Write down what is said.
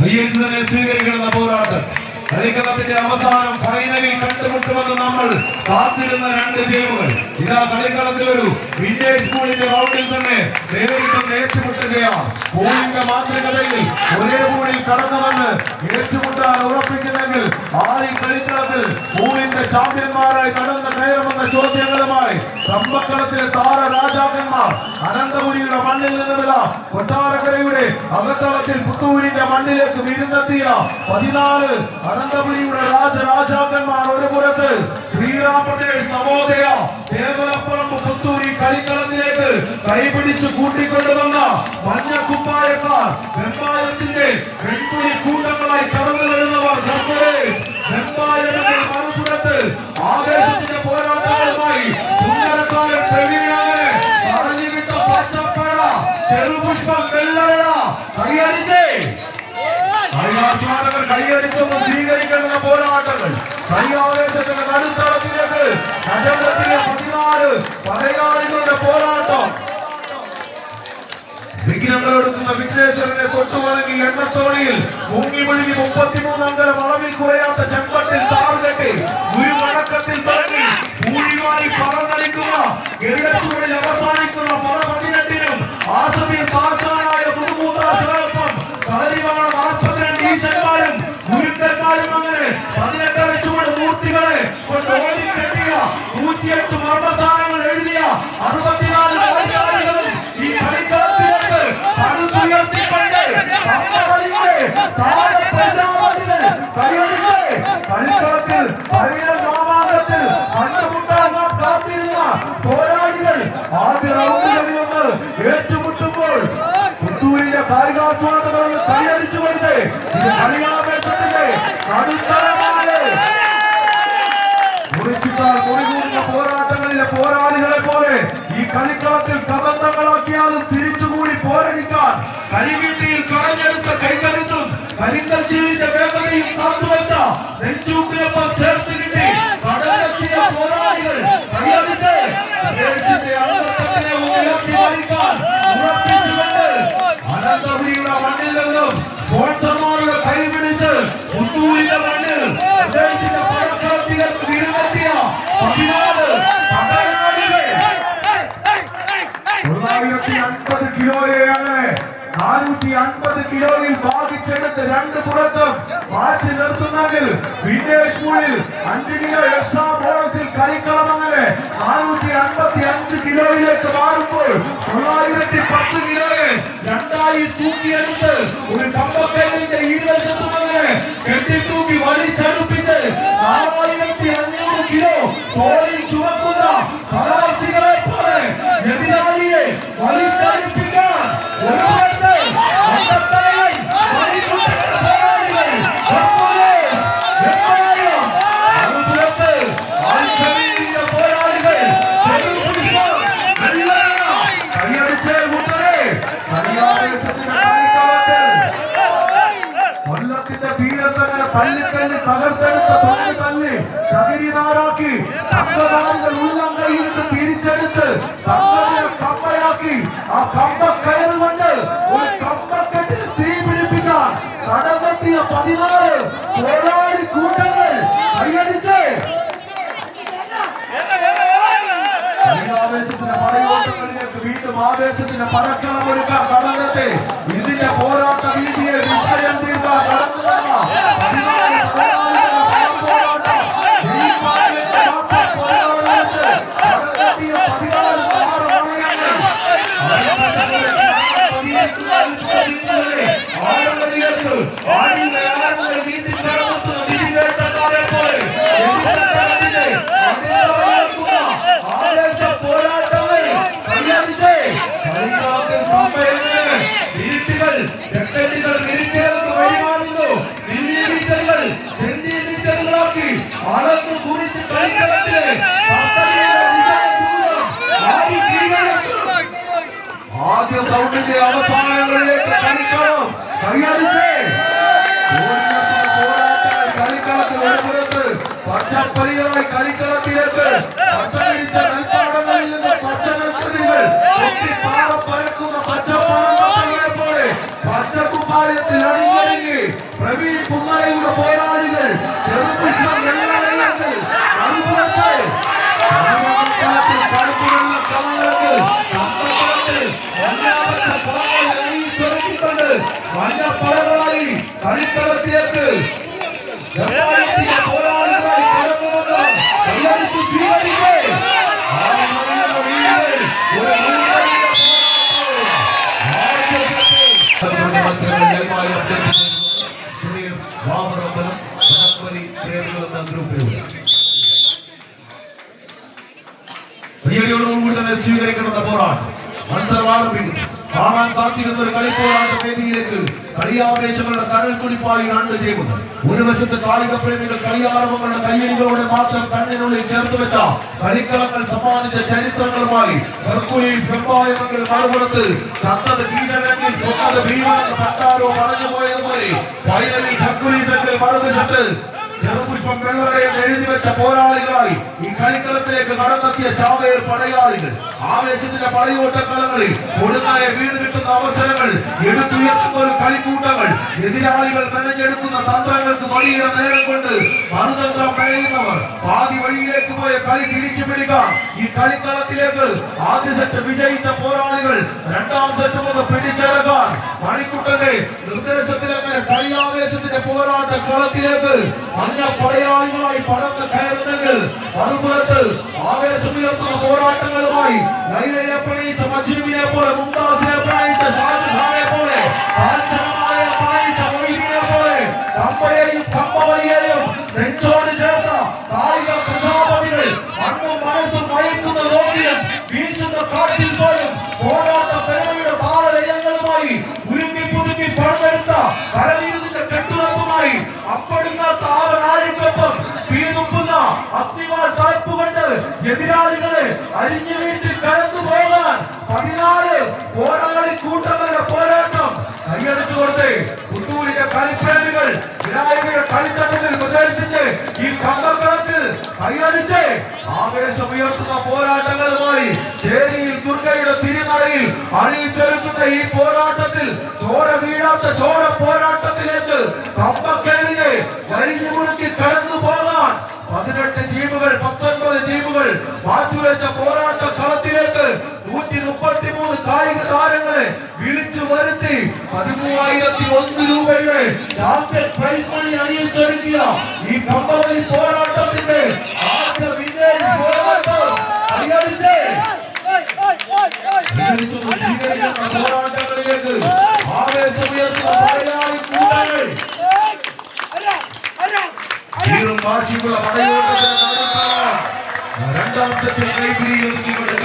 കയ്യടിച്ച് തന്നെ സ്വീകരിക്കണമെന്ന പോരാട്ടം കളിക്കളത്തിന്റെ അവസാനം ഫൈനലിൽ കണ്ടുമുട്ടുമെന്ന് നമ്മൾ കാത്തിരുന്ന രണ്ട് ടീമുകൾ ഇതാ കളിക്കളത്തിൽ ഒരു വിന്റേജ് സ്കൂളിന്റെ റൗണ്ടിൽ തന്നെ നേരിട്ടും ഏറ്റുമുട്ടുകയാണ്. സ്കൂളിന്റെ മാതൃകതയിൽ ഒരേ കൂടി കടന്നു വന്ന് ഏറ്റുമുട്ടാൻ ഉറപ്പിക്കുന്നെങ്കിൽ ആദ്യ കളിക്കളത്തിൽ സ്കൂളിന്റെ ചാമ്പ്യന്മാരായി കടന്നു കയറുമെന്ന ചോദ്യങ്ങളുമായി കമ്പക്കളത്തിലെ താര രാജാക്കന്മാർ അനന്തപുരിയുടെ മണ്ണിൽ നിന്നുമില്ല കൊട്ടാരക്കരയുടെ അകത്തളത്തിൽ പുത്തൂരിന്റെ മണ്ണിലേക്ക് വിരുന്നെത്തിയ പതിനാല് അനന്തപുരിയുടെ രാജരാജാക്കന്മാർ ഒരു പുറത്ത് ശ്രീറാം പ്രദേശ് നവോദയ ദേവലപ്പറമ്പ് പുത്തൂരി കളിക്കളത്തിലേക്ക് കൈപിടിച്ച് കൂട്ടിക്കൊണ്ടുവന്ന മഞ്ഞ കുപ്പായക്കാർ വെമ്പായത്തിന്റെ വെൺപുലി കൂട്ടങ്ങളായി കടന്നു വരുന്നവർ വെമ്പായത്തിന്റെ മറുപുറത്ത് ആവേശത്തിന്റെ പോരാട്ടങ്ങളുമായി സുന്ദരക്കാരൻ പ്രവീണനെ പറഞ്ഞുവിട്ട പച്ചപ്പട ചെറുപുഷ്പം വെള്ളരട കൈയടിച്ചേ. കൈകാസ്വാദകർ കൈയടിച്ചൊന്ന് സ്വീകരിക്കേണ്ടുന്ന പോരാട്ടങ്ങൾ. കൈയാവേശത്തിന്റെ നടുത്തളത്തിലേക്ക് നഗരത്തിലെ പതിനാല് പടയാളികളുടെ പോരാട്ടം. വിഘ്നങ്ങളെടുക്കുന്ന വിഘ്നേശ്വരനെ തൊട്ടുവണങ്ങി എണ്ണത്തോണിയിൽ മുങ്ങി മുഴുകി മുപ്പത്തിമൂന്ന് അങ്കലം അളവിൽ കുറയാത്ത ചെമ്പത്തിൽ താറുകെട്ടി ഒരു വണക്കത്തിൽ തുടങ്ങി പൂഴിവായി പറന്നടിക്കുന്ന ഗരുഡച്ചൂടിൽ അവസാനിക്കുന്ന പല പതിനെട്ടിനും ആസതി പാർശാനായ ഈശന്മാരും ഗുരുക്കന്മാരും അങ്ങനെ പതിനെട്ടര ചുവട് മൂർത്തികളെ കൊണ്ട് ഓടിക്കെട്ടിയ നൂറ്റിയെട്ട് മർമ്മസ്ഥാനങ്ങൾ എഴുതിയ അറുപത്തിനാല് പോരാളികളും ഈ കളിക്കളത്തിലേക്ക് പടുത്തുയർത്തിക്കൊണ്ട് താഴെ താരപ്രജാപതികൾ കൈയടിച്ച് കളിക്കളത്തിൽ പുത്തൂരിന്റെ കായികാസ്വാദകൾ കൈയടിച്ചുകൊണ്ട് കളിയാവേശത്തിന്റെ നടുത്തളമാണ് മുറിച്ചിട്ടാൽ മുറികൂടുന്ന പോരാട്ടങ്ങളിലെ പോരാളികളെ പോലെ ഈ കളിക്കളത്തിൽ കബന്ധങ്ങളാക്കിയാലും തിരിച്ചുകൂടി പോരടിക്കാൻ കരിവീട്ടിയിൽ കളഞ്ഞെടുത്ത കൈകരുത്തും കരിങ്കൽ മണ്ണിൽ നിന്നും സ്പോൺസർമാരുടെ കൈ പിടിച്ച് പുത്തൂരിന്റെ മണ്ണിൽ അൻപത് കിലോയിൽ ബാധിച്ചെടുത്ത് രണ്ട് പുറത്തും മാറ്റി നിർത്തുന്നെങ്കിൽ വിന്റേജ് സ്കൂളിൽ അഞ്ച് കിലോ എക്സ്ട്രാ ബോണസിൽ കളിക്കളം അങ്ങനെ. നാനൂറ്റി അൻപത്തി അഞ്ച് കിലോയിലേക്ക് മാറുമ്പോൾ തൊള്ളായിരത്തി പത്ത് കിലോയെ രണ്ടായി തൂക്കിയെടുത്ത് ഒരു കമ്പക്കലിന്റെ കൊല്ലത്തിന്റെ തീരത്തങ്ങനെ തല്ലിക്കല്ല് തകർത്തെടുത്ത തൊഴിൽ തല്ലി ചകിരിനാരാക്കി അംഗവാദികൾ ഉള്ളം കൈയിട്ട് തിരിച്ചെടുത്ത് തങ്ങളുടെ കമ്പയാക്കി ആ കമ്പ കയറുകൊണ്ട് ഒരു കമ്പക്കെട്ടിൽ തീ പിടിപ്പിക്കാൻ കടമെത്തിയ പതിനാല് പോരാളി കൂട്ടങ്ങൾ കൈയടിച്ച്. ആവേശത്തിന്റെ പറയോട്ടങ്ങളിലേക്ക് വീണ്ടും ആവേശത്തിന്റെ പടക്കളം ഒരുക്കാൻ കടന്നെത്തി ഇതിന്റെ പോരാട്ട களத்தில் இருக்கிறது பச்சை பலிகளை கலித்தளத்திலிருந்து பச்சை விரிச்ச நெல்பாடங்களில் കയ്യടിയോടുകൂടി തന്നെ സ്വീകരിക്കണമെന്ന പോരാട്ടം മത്സരം ആരംഭിക്കുന്നു കാണാൻ കാത്തിരുന്ന ഒരു കളിപ്പോരാട്ട വേദിയിലേക്ക് കളിയാവേശങ്ങളുടെ കരൾ കുടിപ്പായി രണ്ട് ടീമുകൾ ഒരു വശത്ത് കായിക പ്രേമികൾ കളിയാരവങ്ങളുടെ കയ്യടികളോടെ മാത്രം കണ്ണിനുള്ളിൽ ചേർത്ത് വെച്ച കളിക്കളങ്ങൾ സമ്മാനിച്ച ചരിത്രങ്ങളുമായി ഹെർക്കുലീസ് വെമ്പായമെങ്കിൽ മറുപുറത്ത് ചത്തത് കീചകരങ്കിൽ തൊട്ടത് ഭീമനെന്ന് പണ്ടാരോ പറഞ്ഞു പോയതുപോലെ ഫൈനലിൽ ഹെർക്കുലീസ് എങ്കിൽ മറുവശത്ത് ചെറുപുഷ്പം വെള്ളറയെന്ന് എഴുതി വെച്ച പോരാളികളായി ഈ കളിക്കളത്തിലേക്ക് കടന്നെത്തിയ ചാവേർ പടയാളികൾ. ആവേശത്തിന്റെ പടയോട്ടക്കളങ്ങളിൽ കൊടുങ്ങാനെ വീട് കിട്ടുന്ന അവസരങ്ങൾ എടുത്തുയർത്തുന്ന ഒരു കളിക്കൂട്ടങ്ങൾ എതിരാളികൾ മെനഞ്ഞെടുക്കുന്ന തന്ത്രങ്ങൾക്ക് വഴിയുടെ നേരം കൊണ്ട് മറുതന്ത്രം കഴിയുന്നവർ പാതി വഴിയിലേക്ക് പോയ കളി തിരിച്ചു പിടിക്ക ഈ കളിക്കളത്തിലേക്ക് ആദ്യ സെറ്റ് വിജയിച്ച പോരാളികൾ രണ്ടാം സെറ്റ് മുതൽ പിടിച്ചെടുക്കാൻ. മണിക്കുട്ടന്റെ നിർദ്ദേശത്തിൽ കളി കളിയാവേശത്തിന്റെ പോരാട്ട കളത്തിലേക്ക് മഞ്ഞ പടയാളികളായി പടർന്ന് കയറുന്നെങ്കിൽ മറുപുറത്ത് ആവേശമുയർത്തുന്ന പോരാട്ടങ്ങളുമായി ലൈലയെ പ്രണയിച്ച മജ്നുവിനെ പോലെ മുംതാസിനെ പ്രണയിച്ച ഷാജഹാനെ പോലെ കാഞ്ചനമായ പ്രണയിച്ച മൊയ്തീനെ പോലെ കമ്പയെയും കമ്പവലിയെയും നെഞ്ചോട് ചേർത്ത കായിക പ്രജാപതികൾ മണ്ണും മനസ്സും മയക്കുന്ന ലോകിലും വീശുന്ന കാറ്റിൽ പോലും അഗ്നിവാൾ തായ്പുകൊണ്ട് എതിരാളികളെ അരിഞ്ഞു വീട്ടിൽ കടന്നു പോകാൻ പതിനാല് പോരാളി കൂട്ടങ്ങളുടെ പോരാട്ടം. കൈയടിച്ചു കൊടുത്ത് പുത്തൂരിന്റെ കളിപ്രേമികൾ വിനായകയുടെ കളിത്തട്ടത്തിൽ പ്രദേശിച്ച് ഈ കമ്പക്കളത്തിൽ കൈയടിച്ച് ആവേശമുയർത്തുന്ന പോരാട്ടങ്ങളുമായി ചേരിയിൽ ദുർഗയുടെ തിരുനടയിൽ അണിയിച്ചൊരുക്കുന്ന ഈ പോരാട്ടത്തിൽ ചോര വീഴാത്ത ചോര പോരാട്ടത്തിലേക്ക് കമ്പക്കേലിനെ വലിഞ്ഞു മുറുക്കി കടന്നു പോകാൻ പതിനെട്ട് ടീമുകൾ പത്തൊൻപത് ടീമുകൾ മാറ്റിവെച്ച പോരാട്ട കളത്തിലേക്ക് നൂറ്റി മുപ്പത്തി മൂന്ന് കായിക താരങ്ങളെ വിളിച്ചു വരുത്തി പതിമൂവായിരത്തി ഒന്ന് രൂപയുടെ ചാമ്പ്യൻ പ്രൈസ് മണി അണിയിച്ചൊരുക്കിയ ഈ കമ്പവലി പോരാട്ടത്തിന്റെ വാശിയുള്ള പടയോട്ടത്തിന് രണ്ടാം സെറ്റിൽ കൈപിടി